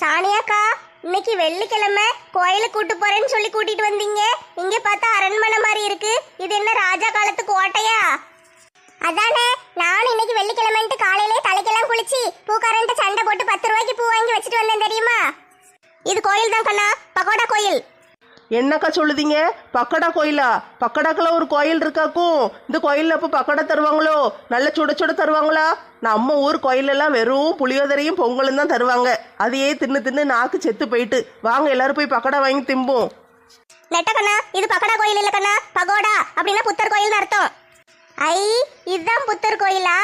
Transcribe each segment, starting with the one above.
சாணியாக்கா இன்னைக்கு வெள்ளிக்கிழமை கோயிலுக்கு கூட்டு போறேன்னு சொல்லி கூட்டிட்டு வந்தீங்க. இங்க பார்த்தா அரண்மனை மாதிரி இருக்கு. இது என்ன ராஜா காலத்து கோட்டையா அதானே நானும் இன்னைக்கு வெள்ளிக்கிழமைன்ட்டு காலையிலே தலைக்கெல்லாம் குளிச்சு பூக்காரன்ட்டு சண்டை போட்டு பத்து ரூபாய்க்கு பூ வாங்கி வச்சுட்டு வந்தேன் தெரியுமா? இது கோயில் தான் கண்ணா பகோடா கோயில். என்னக்கா சொல்லுதீங்க? பக்கடா கோயிலா? பக்கடாக்கில் ஒரு கோயில் இருக்காக்கும். இந்த கோயில்ல அப்போ பக்கடா தருவாங்களோ? நல்ல சுட சுட தருவாங்களா? நம்ம ஊர் கோயிலெல்லாம் வெறும் புளியோதரையும் பொங்கலும் தான் தருவாங்க. அதையே தின்னு தின்னு நாக்கு செத்து போயிட்டு. வாங்க எல்லாரும் போய் பக்கடா வாங்கி திம்போம். நெட்ட கண்ணா இது பக்கடா கோயில் இல்ல கண்ணா. பகோடா அப்படின்னா புத்தர் கோயில் அர்த்தம். ஐ இதுதான் புத்தர் கோயிலா?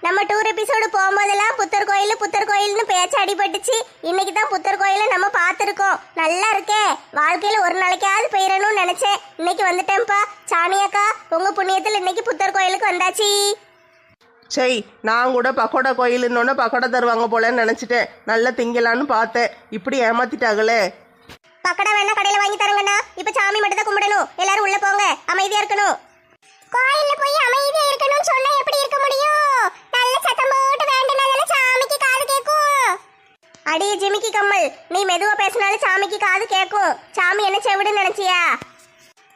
நம்ம டூர் எபிசோடு போகும்போதெல்லாம் புத்தர் கோயில் புத்தர் கோயில்னு பேச்சு அடிபட்டுச்சு. இன்னைக்கு தான் புத்தர் கோயிலை நம்ம பார்த்துருக்கோம். நல்லா இருக்கே. வாழ்க்கையில ஒரு நாளைக்காவது போயிடணும்னு நினைச்சேன். இன்னைக்கு வந்துட்டேன்ப்பா. சாணியாக்கா உங்க புண்ணியத்தில் இன்னைக்கு புத்தர் கோயிலுக்கு வந்தாச்சு. சரி நான் கூட பக்கோடா கோயிலுன்னொன்னே பக்கோடா தருவாங்க போலன்னு நினச்சிட்டேன். நல்லா திங்கலான்னு பார்த்தேன். இப்படி ஏமாத்திட்டாங்களே. பக்கடா வேணா கடையில வாங்கி தரங்கண்ணா. இப்ப சாமி மட்டும் தான் கும்பிடணும். எல்லாரும் உள்ள போங்க. அமைதியா இருக்கணும். கோயில்ல போய் அமைதியா இருக்கணும்னு சொன்னா எப்படி இருக்க முடியும்? நல்ல சத்தம் போட்டு வேண்டினால சாமிக்கு காது கேக்கும். அடியே ஜிமிக்கி கம்மல் நீ மெதுவா பேசினாலும் சாமிக்கு காது கேக்கும். சாமி என்ன செவிடுன்னு நினைச்சியா?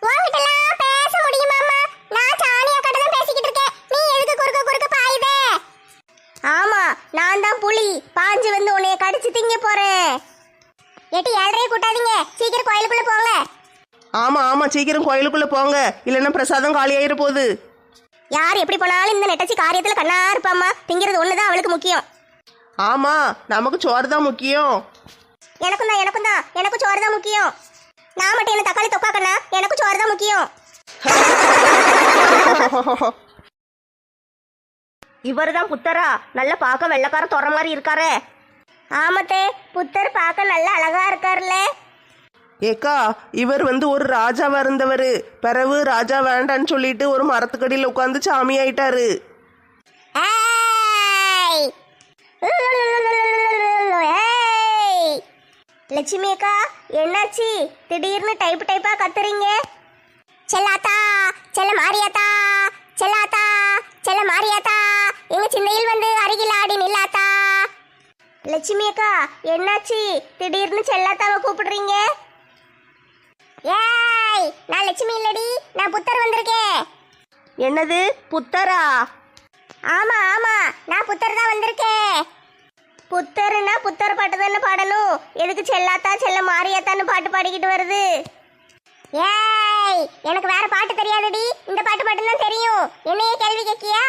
உன்கிட்டலாம் பேச முடியுமாமா நான் சாணியா கடை தான் பேசிக்கிட்டு இருக்கேன். நீ எதுக்கு குறுக்க குறுக்க பாயுதே? ஆமா நான் தான் புலி. பாஞ்சு வந்து உன்னைய கடிச்சு திங்க போறேன். எட்டி ஏழரையே கூட்டாதீங்க. சீக்கிரம் கோயிலுக்குள்ள போங்க ஆமாம் ஆமாம் சீக்கிரம் கோயிலுக்குள்ளே போங்க. இல்லைன்னா பிரசாதம் காலியாயிர போகுது. யார் எப்படி போனாலும் இந்த நெட்டச்சி காரியத்துல கண்ணா இருப்பாம்மா. திங்கிறது ஒண்ணுதான் அவளுக்கு முக்கியம். ஆமாம் நமக்கு சோறு தான் முக்கியம். எனக்கும் தான் எனக்கும் தான். எனக்கும் சோறு தான் முக்கியம். நான் மட்டும் என்ன தக்காளி தொக்கா கண்ணா? எனக்கும் சோறு தான் முக்கியம். இவர் தான் புத்தரா. நல்ல பார்க்க வெள்ளக்கார தொற மாதிரி இருக்காரே. ஆமத்தே புத்தர் பார்க்க நல்ல அழகா இருக்காருல்ல. ஏக்கா இவர் வந்து ஒரு ராஜாவா இருந்தவர். பிறவு ராஜா வேண்டான்னு சொல்லிட்டு ஒரு மரத்துக்கடியில் உட்காந்து சாமி ஆயிட்டாரு. ஏய்! லட்சுமி அக்கா என்னாச்சு? திடீர்னு டைப் டைப்பா கத்துறீங்க. செல்லாத்தா செல்ல மாரியாத்தா செல்லாத்தா செல்ல மாரியாத்தா எங்க சின்னையில் வந்து அருகில் ஆடி நில்லாத்தா. லட்சுமி அக்கா என்னாச்சு? திடீர்னு செல்லாத்தாவை கூப்பிடுறீங்க. ஏய் நான் லட்சுமி இல்லடி நான் புத்தர் வந்திருக்கேன். என்னது புத்தரா? ஆமா ஆமா நான் புத்தர் தான் வந்திருக்கேன். புத்தர்னா புத்தர் பாட்டு தானே பாடணும்? எதுக்கு செல்லாத்தா செல்ல மாரியாத்தான்னு பாட்டு பாடிக்கிட்டு வருது? ஏய் எனக்கு வேற பாட்டு தெரியாதுடி. இந்த பாட்டு மட்டும்தான் தெரியும். என்னையே கேள்வி கேட்கியா?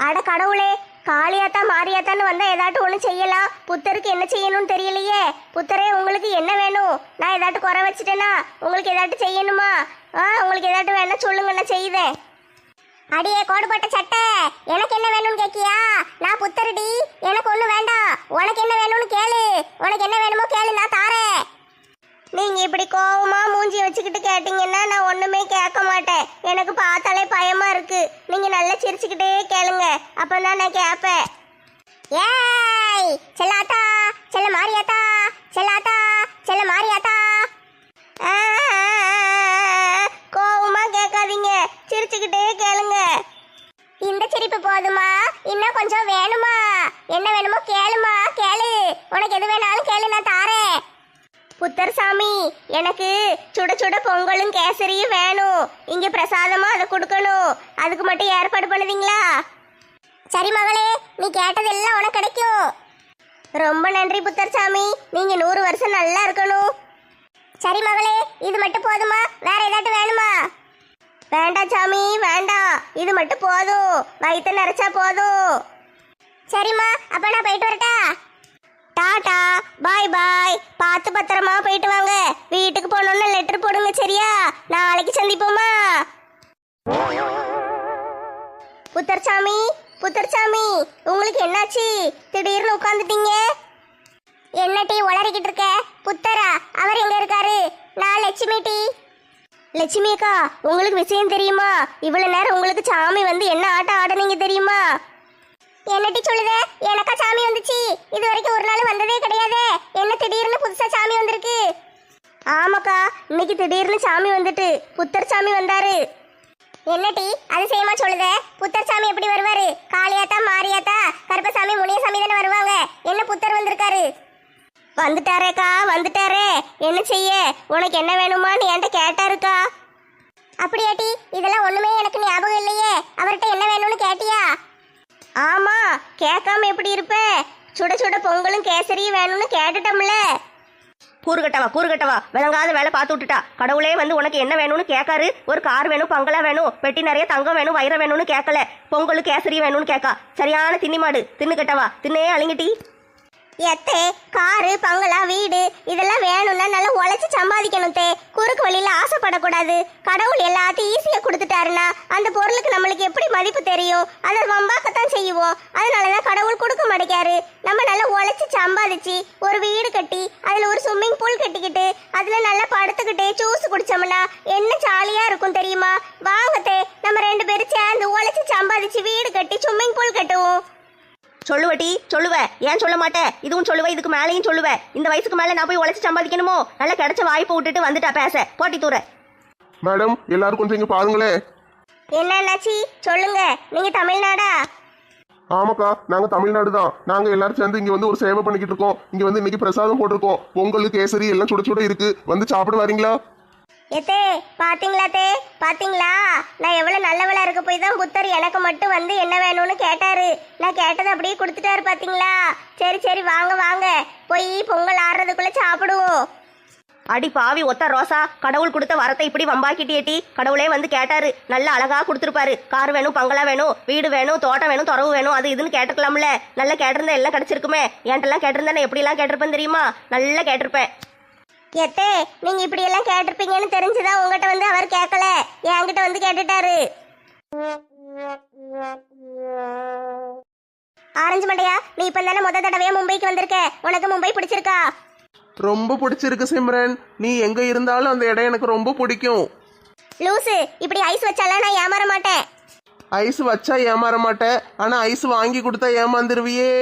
அட கடவுளே காளியாத்தா மாரியாத்தான்னு வந்தா ஏதாட்டும் ஒன்று செய்யலாம். புத்தருக்கு என்ன செய்யணும்னு தெரியலையே. புத்தரே உங்களுக்கு என்ன வேணும்? நான் ஏதாட்டும் குறை வச்சுட்டேனா? உங்களுக்கு ஏதாட்டும் செய்யணுமா? ஆ உங்களுக்கு ஏதாட்டும் வேணா சொல்லுங்க நான் செய்வேன். அடியே கோடுபட்ட சட்டை. எனக்கு என்ன வேணும்னு கேக்கியா நான் புத்தருடி. எனக்கு ஒண்ணு வேண்டாம். உனக்கு என்ன வேணும்னு கேளு. உனக்கு என்ன வேணுமோ கேளு நான் தாரேன். நீங்க இப்படி கோவமா மூஞ்சி வச்சுக்கிட்டு கேட்டீங்கன்னா நான் ஒண்ணுமே கேட்க மாட்டேன். எனக்கு பார்த்தாலே பயமா இருக்கு. நீங்க நல்லா சிரிச்சுக்கிட்டே கேளுங்க. அப்பதான் நான் கேட்பேன். ஏய் செல்லாத்தா செல்ல மாரியாத்தா செல்லாத்தா செல்ல மாரியாத்தா. கோவமா கேட்காதீங்க. சிரிச்சுக்கிட்டே கேளுங்க. இந்த சிரிப்பு போதுமா? இன்னும் கொஞ்சம் வேணுமா? என்ன வேணுமோ கேளுமா? கேளு. உனக்கு எது வேணாலும் கேளு நான் தாரேன். புத்தர் சாமி எனக்கு சுட சுட பொங்கலும் கேசரியும் வேணும். இங்க பிரசாதமா அதை கொடுக்கணும். அதுக்கு மட்டும் ஏற்பாடு பண்ணுவீங்களா? சரி மகளே நீ கேட்டதெல்லாம் உனக்கு கிடைக்கும். ரொம்ப நன்றி புத்தர் சாமி நீங்க நூறு வருஷம் நல்லா இருக்கணும். சரி மகளே இது மட்டும் போதுமா? வேற ஏதாட்டும் வேணுமா? வேண்டாம் சாமி வேண்டாம் இது மட்டும் போதும். வயிற்று நிறைச்சா போதும். சரிம்மா அப்போ நான் போயிட்டு வரட்டா? டாடா பாய் பாய். பார்த்து பத்திரமா போயிட்டு வாங்க. வீட்டுக்கு போனோம்னா லெட்டர் போடுங்க சரியா? நாளைக்கு சந்திப்போமா? புத்தர்சாமி புத்தர்சாமி உங்களுக்கு என்னாச்சு? திடீர்னு உட்காந்துட்டீங்க என்ன டீ உளறிக்கிட்டு இருக்க? புத்தரா அவர் எங்க இருக்காரு? நான் லட்சுமி டீ. லட்சுமி அக்கா உங்களுக்கு விஷயம் தெரியுமா? இவ்வளவு நேரம் உங்களுக்கு சாமி வந்து என்ன ஆட்டம் ஆடுனீங்க தெரியுமா? என்னட்டி சொல்லுத? எனக்கா சாமி வந்துச்சு. இது வரைக்கும் ஒரு நாள் வந்ததே கிடையாது. என்ன திடீர்னு புதுசா சாமி வந்திருக்கு? ஆமாக்கா இன்னைக்கு திடீர்னு சாமி வந்துட்டு. புத்தர் சாமி வந்தாரு. என்னட்டி அதிசயமா சொல்லுத? புத்தர் சாமி எப்படி வருவாரு? காளியாத்தா மாரியாத்தா கருப்பசாமி முனியசாமி தானே வருவாங்க. என்ன புத்தர் வந்திருக்காரு? வந்துட்டாரேக்கா வந்துட்டாரே. என்ன செய்ய? உனக்கு என்ன வேணுமான்னு என்கிட்ட கேட்டாருக்கா. அப்படியாட்டி இதெல்லாம் ஒண்ணுமே எனக்கு ஞாபகம் இல்லையே. அவர்கிட்ட என்ன வேணும்னு கேட்டியா? ஆமா கேட்காம எப்படி இருப்ப? சுட சுட பொங்கலும் கேசரியும் வேணும்னு கேட்டுட்டோம்ல. கூறுகட்டவா கூறுகட்டவா விளங்காத வேலை பார்த்து விட்டுட்டா. கடவுளே வந்து உனக்கு என்ன வேணும்னு கேட்காரு. ஒரு கார் வேணும் பங்களா வேணும் பெட்டி நிறைய தங்கம் வேணும் வைரம் வேணும்னு கேட்கல. பொங்கல் கேசரி வேணும்னு கேட்கா. சரியான தின்னிமாடு தின்னுக்கட்டவா தின்னே அழுங்கிட்டி. எத்தே காரு பங்களா வீடு இதெல்லாம் வேணும்னா நல்லா உழைச்சி சம்பாதிக்கணும் தே. குறுக்கு வழியில ஆசைப்படக்கூடாது. கடவுள் எல்லாத்தையும் ஈஸியா கொடுத்துட்டாருன்னா அந்த பொருளுக்கு நம்மளுக்கு எப்படி மதிப்பு தெரியும்? அதை வம்பாக்கத்தான் செய்வோம். அதனாலதான் கடவுள் கொடுக்க மாட்டேக்காரு நம்ம நல்லா உழைச்சி சம்பாதிச்சு ஒரு வீடு கட்டி அதுல ஒரு ஸ்விம்மிங் பூல் கட்டிக்கிட்டு அதுல நல்லா படுத்துக்கிட்டு ஜூஸ் குடிச்சோம்னா என்ன ஜாலியா இருக்கும் தெரியுமா? வாங்கத்தே நம்ம ரெண்டு பேரும் சேர்ந்து உழைச்சி சம்பாதிச்சு வீடு கட்டி ஸ்விம்மிங் பூல் கட்டுவோம். சொல்லுவட்டி சொல்லுவ. ஏன் சொல்ல மாட்டேன் இதுவும் சொல்லுவ இதுக்கு மேலேயும் சொல்லுவ. இந்த வயசுக்கு மேல நான் போய் உழைச்சு சம்பாதிக்கணுமோ? நல்லா கிடைச்ச வாய்ப்பு விட்டுட்டு வந்துட்டா பேச. போட்டி தூர. மேடம் எல்லாரும் கொஞ்சம் இங்க பாருங்களேன் என்னன்னாச்சி சொல்லுங்க. நீங்க தமிழ்நாடா? ஆமாக்கா நாங்க தமிழ்நாடு தான் நாங்க எல்லாரும் சேர்ந்து இங்க வந்து ஒரு சேவை பண்ணிக்கிட்டு இருக்கோம். இங்க வந்து இன்னைக்கு பிரசாதம் போட்டிருக்கோம். பொங்கல் கேசரி எல்லாம் சுட சுட இருக்கு. வந்து சாப்பிட வரீங்களா? எத்தே பாத்தீங்களா தே? பாத்தீங்களா? நான் எவ்வளவு நல்லவளா இருக்க போய் தான் புத்தர் எனக்கு மட்டும் வந்து என்ன வேணும்னு கேட்டாரு. நான் கேட்டதை அப்படியே கொடுத்துட்டாரு பாத்தீங்களா? சரி சரி வாங்க வாங்க. போய் பொங்கல் ஆடுறதுக்குள்ள சாப்பிடுவோம். அடி பாவி ஒத்த ரோசா கடவுள் கொடுத்த வரத்தை இப்படி வம்பாக்கிட்டியேட்டி கடவுளே வந்து கேட்டாரு. நல்ல அழகா கொடுத்துருப்பாரு. கார் வேணும் பங்களா வேணும் வீடு வேணும் தோட்டம் வேணும் துறவு வேணும் அது இதுன்னு கேட்டுக்கலாம்ல நல்லா கேட்டிருந்தா எல்லாம் கிடைச்சிருக்குமே. என்கிட்டலாம் கேட்டிருந்தா நான் எப்படிலாம் கேட்டிருப்பேன் தெரியுமா? நல்லா கேட்டிருப்பேன். எத்தே நீங்க இப்படி எல்லாம் கேட்டிருப்பீங்கன்னு தெரிஞ்சுதான் உங்ககிட்ட வந்து அவர் கேட்கல? என்கிட்ட வந்து கேட்டுட்டாரு. ஆரஞ்சு மண்டையா நீ இப்ப தானே முத தடவையா மும்பைக்கு வந்திருக்க? உனக்கு மும்பை பிடிச்சிருக்கா? ரொம்ப பிடிச்சிருக்கு சிம்ரன். நீ எங்க இருந்தாலும் அந்த இடம் எனக்கு ரொம்ப பிடிக்கும். லூசு இப்படி ஐஸ் வச்சாலாம் நான் ஏமாற மாட்டேன். ஐஸ் வச்சா ஏமாற மாட்டேன் ஆனா ஐஸ் வாங்கி கொடுத்தா ஏமாந்துருவியே.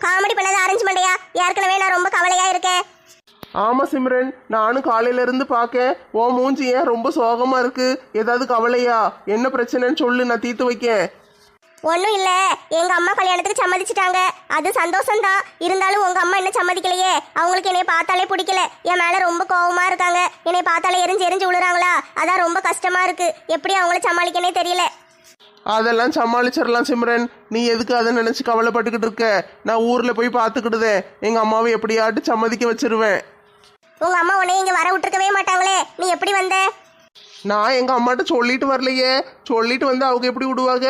காமெடி பண்ணாத ஆரஞ்சு மண்டையா ஏற்கனவே நான் ரொம்ப கவலையா இருக்கேன். ஆமா சிம்ரன் நானும் காலையில இருந்து பார்க்கேன். ஓ மூஞ்சி ஏன் ரொம்ப சோகமா இருக்கு? ஏதாவது கவலையா? என்ன பிரச்சனைன்னு சொல்லு நான் தீர்த்து வைக்கேன். ஒன்றும் இல்லை. எங்க அம்மா கல்யாணத்துக்கு சம்மதிச்சிட்டாங்க. அது சந்தோஷம்தான். இருந்தாலும் உங்க அம்மா என்ன சம்மதிக்கலையே? அவங்களுக்கு என்னைய பார்த்தாலே பிடிக்கல. என் மேல ரொம்ப கோவமா இருக்காங்க. என்னைய பார்த்தாலே எரிஞ்சு எரிஞ்சு விழுறாங்களா அதான் ரொம்ப கஷ்டமா இருக்கு. எப்படி அவங்கள சமாளிக்கனே தெரியல. அதெல்லாம் சமாளிச்சிடலாம் சிம்ரன். நீ எதுக்கு அதை நினைச்சு கவலைப்பட்டுக்கிட்டு இருக்க? நான் ஊர்ல போய் பார்த்துக்கிடுதேன். எங்க அம்மாவை எப்படியாட்டு சம்மதிக்க வச்சிருவேன். உங்க அம்மா உன்னை இங்க வர விட்டுருக்கவே மாட்டாங்களே. நீ எப்படி வந்த? நான் எங்க அம்மாட்ட சொல்லிட்டு வரலையே. சொல்லிட்டு வந்து அவங்க எப்படி விடுவாங்க?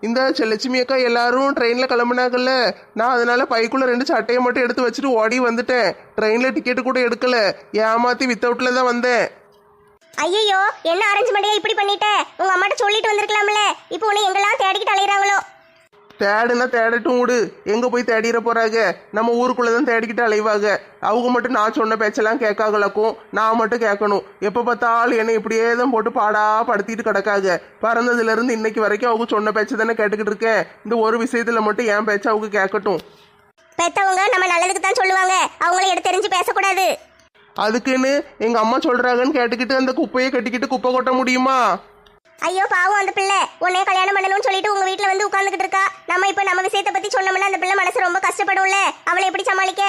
இந்த செல்லட்சுமி அக்கா எல்லாரும் ட்ரெயின்ல கிளம்புனாங்கல்ல. நான் அதனால பைக்குள்ள ரெண்டு சட்டையை மட்டும் எடுத்து வச்சுட்டு ஓடி வந்துட்டேன். ட்ரெயின்ல டிக்கெட் கூட எடுக்கல. ஏமாத்தி வித்தவுட்ல தான் வந்தேன். ஐயோ என்ன அரேஞ்ச் பண்ணியா இப்படி பண்ணிட்ட? உங்க அம்மாட்ட சொல்லிட்டு வந்திருக்கலாம்ல. இப்போ உன்னை எங்கெல்லாம் தேடிக்கிட்டு அலையிறாங்களோ? தேடுனா தேடட்டும் விடு. எங்க போய் தேடிட போறாங்க? நம்ம ஊருக்குள்ள தான் தேடிக்கிட்டு அலைவாங்க. அவங்க மட்டும் நான் சொன்ன பேச்செல்லாம் கேட்காங்களாக்கும் நான் மட்டும் கேட்கணும். எப்ப பார்த்தாலும் என்னை இப்படியே தான் போட்டு பாடா படுத்திட்டு கிடக்காங்க. பிறந்ததுல இருந்து இன்னைக்கு வரைக்கும் அவங்க சொன்ன பேச்சை தானே கேட்டுக்கிட்டு இருக்கேன். இந்த ஒரு விஷயத்துல மட்டும் என் பேச்சை அவங்க கேட்கட்டும். பெத்தவங்க நம்ம நல்லதுக்கு தான் சொல்லுவாங்க. அவங்கள எடுத்து தெரிஞ்சு பேசக்கூடாது. அதுக்குன்னு எங்க அம்மா சொல்றாங்கன்னு கேட்டுக்கிட்டு அந்த குப்பையை கட்டிக்கிட்டு குப்பை கொட்ட முடியுமா? ஐயோ பாவம் அந்த பிள்ளை. உன்னே கல்யாணம் பண்ணணும்னு சொல்லிட்டு உங்க வீட்டுல வந்து உட்கார்ந்துகிட்டு இருக்கா. நம்ம இப்ப நம்ம விஷயத்தை பத்தி சொன்னோம்னா அந்த பிள்ளை மனசு ரொம்ப கஷ்டப்படும்ல. அவளை எப்படி சமாளிக்க?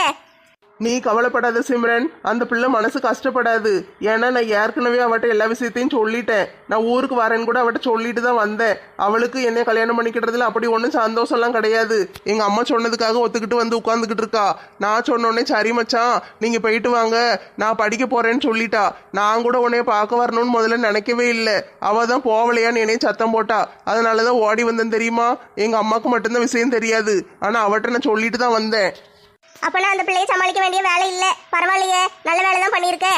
நீ கவலைப்படாத சிம்ரன். அந்த பிள்ளை மனசு கஷ்டப்படாது. ஏன்னா நான் ஏற்கனவே அவட்ட எல்லா விஷயத்தையும் சொல்லிட்டேன். நான் ஊருக்கு வரேன்னு கூட அவட்ட சொல்லிட்டு தான் வந்தேன். அவளுக்கு என்னை கல்யாணம் பண்ணிக்கிறதுல அப்படி ஒன்றும் சந்தோஷம்லாம் கிடையாது. எங்கள் அம்மா சொன்னதுக்காக ஒத்துக்கிட்டு வந்து உட்காந்துக்கிட்டு இருக்கா. நான் சொன்னோடனே சரி மச்சான் நீங்கள் போயிட்டு வாங்க. நான் படிக்க போறேன்னு சொல்லிட்டா. நான் கூட உன்னைய பார்க்க வரணும்னு முதல்ல நினைக்கவே இல்லை. அவள் தான் போகலையான்னு என்னைய சத்தம் போட்டா. அதனால தான் ஓடி வந்தேன் தெரியுமா? எங்கள் அம்மாவுக்கு மட்டும்தான் விஷயம் தெரியாது. ஆனால் அவட்ட நான் சொல்லிட்டு தான் வந்தேன். அப்பனா அந்த பிள்ளையை சமாளிக்க வேண்டிய வேலை இல்ல. பரவாயில்லையே. நல்ல வேலை தான் பண்ணியிருக்க.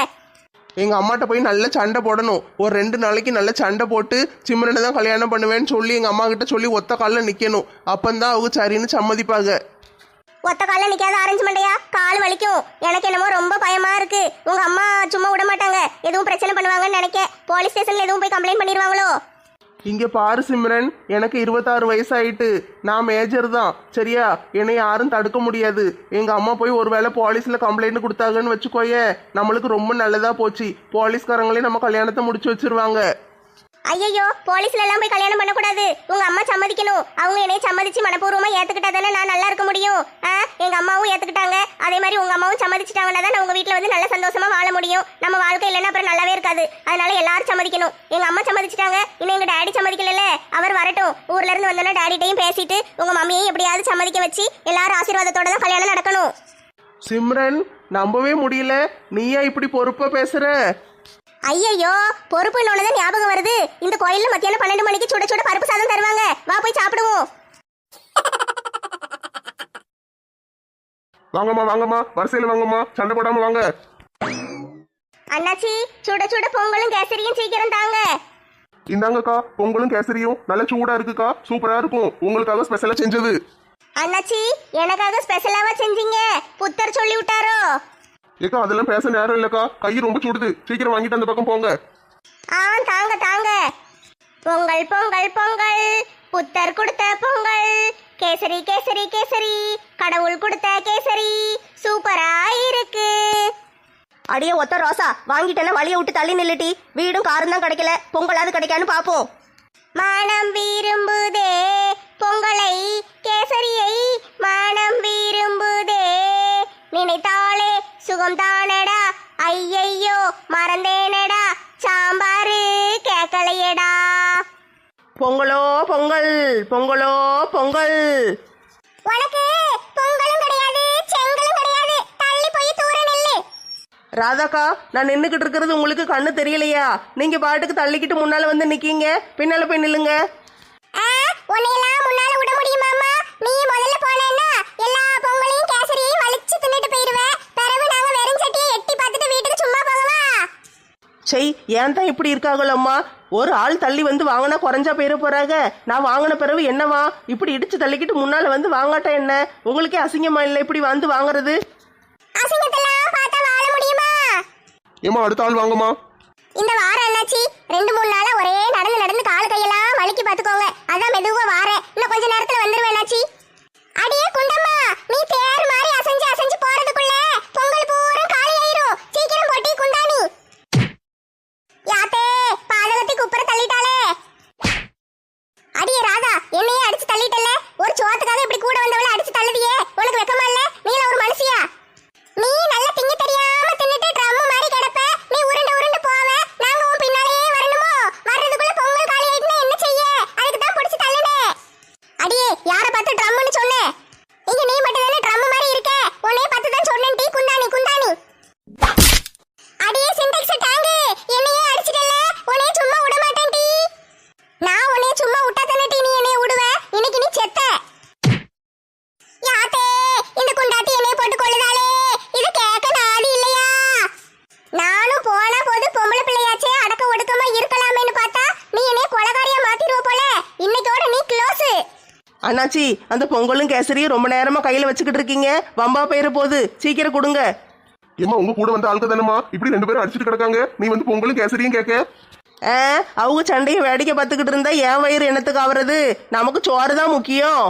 எங்க அம்மாட்ட போய் நல்ல சண்டை போடணும். ஒரு ரெண்டு நாளைக்கு நல்ல சண்டை போட்டு சிம்ரனை தான் கல்யாணம் பண்ணுவேன்னு சொல்லி எங்க அம்மா கிட்ட சொல்லி ஒத்த காலில் நிக்கணும். அப்பந்தான் அவங்க சரின்னு சம்மதிப்பாங்க. ஒத்த காலில் நிக்காத ஆரஞ்சு மண்டையா? கால் வலிக்கும். எனக்கு என்னமோ ரொம்ப பயமா இருக்கு. உங்க அம்மா சும்மா விட மாட்டாங்க எதுவும் பிரச்சனை பண்ணுவாங்கன்னு நினைக்க. போலீஸ் ஸ்டேஷன்ல எதுவும் போய் கம்ப்ளைண்ட் பண்ணிடுவாங்களோ இங்கே பாரு சிம்ரன் எனக்கு இருபத்தாறு வயசாயிட்டு. நான் மேஜர் தான். சரியா? என்னை யாரும் தடுக்க முடியாது. எங்கள் அம்மா போய் ஒருவேளை போலீஸில் கம்ப்ளைண்ட் கொடுத்தாங்கன்னு வச்சுக்கோயே நம்மளுக்கு ரொம்ப நல்லதாக போச்சு. போலீஸ்காரங்களே நம்ம கல்யாணத்தை முடிச்சு வச்சிருவாங்க. ஐயையோ போலீஸ்ல எல்லாம் போய் கல்யாணம் பண்ணக்கூடாது. உங்க அம்மா சம்மதிக்கணும். அவங்க என்னைய சம்மதிச்சு மனப்பூர்வமா ஏத்துக்கிட்டா தானே நான் நல்லா இருக்க முடியும். எங்க அம்மாவும் ஏத்துக்கிட்டாங்க. அதே மாதிரி உங்க அம்மாவும் சம்மதிச்சிட்டாங்கன்னா தான் உங்க வீட்டுல வந்து நல்ல சந்தோஷமா வாழ முடியும். நம்ம வாழ்க்கை இல்லைன்னா அப்புறம் நல்லாவே இருக்காது. அதனால எல்லாரும் சம்மதிக்கணும். எங்க அம்மா சம்மதிச்சிட்டாங்க. இன்னும் எங்க டாடி சம்மதிக்கல அவர் வரட்டும். ஊர்ல இருந்து வந்தோன்னா டாடிட்டையும் பேசிட்டு உங்க மம்மியையும் எப்படியாவது சம்மதிக்க வச்சு எல்லாரும் ஆசீர்வாதத்தோட தான் கல்யாணம் நடக்கணும். சிம்ரன் நம்பவே முடியல. நீயா இப்படி பொறுப்பா பேசுற? ஐயையோ பொறுப்பு தான் ஞாபகம் வருது. இந்த கோயில்ல மத்தியானம் பன்னெண்டு மணிக்கு சுட சுட பருப்பு சாதம் தருவாங்க. வா போய் சாப்பிடுவோம். வாங்கம்மா வாங்கம்மா. வரிசையில வாங்கம்மா. சண்டை போடாம வாங்க. அண்ணாச்சி சுட சுட பொங்கலும் கேசரியும் சீக்கிரம் தாங்க. இந்தாங்கக்கா பொங்கலும் கேசரியும் நல்ல சூடா இருக்குக்கா. சூப்பரா இருக்கும். உங்களுக்காக ஸ்பெஷலா செஞ்சது. அண்ணாச்சி எனக்காக ஸ்பெஷலாவா செஞ்சீங்க? புத்தர் சொல்லி விட்டாரோ ஏக்கா அதெல்லாம் பேச நேரம் இல்லக்கா. கை ரொம்ப சுடுது. சீக்கிரம் வாங்கிட்டு அந்த பக்கம் போங்க. ஆ தாங்க தாங்க. பொங்கல் பொங்கல் பொங்கல். புத்தர் கொடுத்த பொங்கல். கேசரி கேசரி கேசரி. கடவுள் கொடுத்த கேசரி. சூப்பரா இருக்கு. அடியே ஒத்த ரோசா. வாங்கிட்டேன்னா வழியை விட்டு தள்ளி நில்லுட்டி வீடும் காரும் தான் கிடைக்கல. பொங்கலாவது கிடைக்கான்னு பாப்போம். மனம் விரும்புதே. பொங்கலை கேசரியை மனம் விரும்புதே. நினைத்தாலே சுகம் தானடா ஐயையோ மறந்தேனடா. சாம்பாரு கேக்கலையடா பொங்கலோ பொங்கல் பொங்கலோ பொங்கல். உனக்கு பொங்கலும் கிடையாது செங்கலும் கிடையாது. தள்ளி போய் தூர நெல்லு. ராதாக்கா நான் நின்றுக்கிட்டு இருக்கிறது உங்களுக்கு கண்ணு தெரியலையா? நீங்க பாட்டுக்கு தள்ளிக்கிட்டு முன்னால வந்து நிக்கீங்க. பின்னால போய் நில்லுங்க. உன்னையெல்லாம் முன்னால விட முடியுமாமா நீ முதல்ல போனேன்னா எல்லா பொங்கலையும் கேசரியையும் வலிச்சு தின்னுட்டு போயிருவ. செய் ஏன் தான் இப்படி இருக்காங்களம்மா ஒரு ஆள் தள்ளி வந்து வாங்கினா குறைஞ்சா போயிட போறாங்க நான் வாங்கின பிறகு என்னவா? இப்படி இடிச்சு தள்ளிக்கிட்டு முன்னால வந்து வாங்காட்டா என்ன? உங்களுக்கே அசிங்கமா இல்லை இப்படி வந்து வாங்குறது? அசிங்கத்தெல்லாம் பார்த்தா வாழ முடியுமா? ஏமா அடுத்த ஆள் வாங்கம்மா இந்த வாரம் என்னாச்சு? ரெண்டு மூணு நாளா ஒரே நடந்து நடந்து கால் கையெல்லாம் வலிக்கு பாத்துக்கோங்க அதான் மெதுவா வாரேன் இன்னும் கொஞ்ச நேரத்துல வந்துருவேன் என்னாச்சி? அடியே குண்டம்மா நீ தேர் மாதிரி அசைஞ்சு அசைஞ்சு போறதுக்குள்ள பொங்கல் பூரா காலி ஆயிரும் சீக்கிரம் போட்டி குண்டானி யாத்தே பாதகத்தி குப்புற தள்ளிட்டாளே அடியே ராதா என்னையே அடிச்சு தள்ளிட்டல்ல ஒரு சோத்துக்காக இப்படி கூட வந்தவள அடிச்சு தள்ளுதியே உனக்கு வெக்கமா இல்ல நீல ஒரு மனுஷியா நீ நல்ல திங்க தெரியாம தின்னுட்டு ட்ரம் மாதிரி கிடப்ப நீ உருண்டு உருண்டு போவ நாங்க உன் பின்னாலேயே வரணுமோ வர்றதுக்குள்ள பொங்கல் காலி ஆயிட்டுனா என்ன செய்ய அதுக்கு தான் பிடிச்சு தள்ளுனே அடியே யார பார்த்து ட்ரம்னு சொன்னேன் இங்க நீ மட்டும் தானே ட்ரம் மாதிரி இருக்க உன்னைய பார்த்து தான் சொன்னேன் டீ குந்தானி குந்தானி அடியே சிண்டெக்ஸ் டாங்கு என்னையே அடிச்சிட்டல உன்னைய சும்மா விட மாட்டேன் டீ நான் உன்னைய சும்மா விட்டா தானே டீ நீ என்னைய விடுவ இன்னைக்கு நீ செத்த யாத்தே இந்த குண்டாட்டி என்னைய போட்டு கொள்ளுதாளே இது கேட்க நாதி இல்லையா நானும் போனா போது பொம்பளை பிள்ளையாச்சே அடக்க ஒடுக்கமா இருக்கலாமேன்னு பார்த்தா நீ என்னைய கொலகாரியா மாத்திடுவ போல இன்னைக்கோட நீ க்ளோஸ் அண்ணாச்சி அந்த பொங்கலும் கேசரியும் ரொம்ப நேரமா கையில வச்சுக்கிட்டு இருக்கீங்க. வம்பா போயிட போகுது சீக்கிரம் கொடுங்க. ஏமா உங்க கூட வந்த ஆளுக்கு தானேம்மா? இப்படி ரெண்டு பேரும் அடிச்சிட்டு கிடக்காங்க. நீ வந்து பொங்கலும் கேசரியும் கேட்க. அவங்க சண்டையை வேடிக்கை பார்த்துக்கிட்டு இருந்தா என் வயிறு என்னத்துக்கு ஆவறது? நமக்கு சோறு தான் முக்கியம்.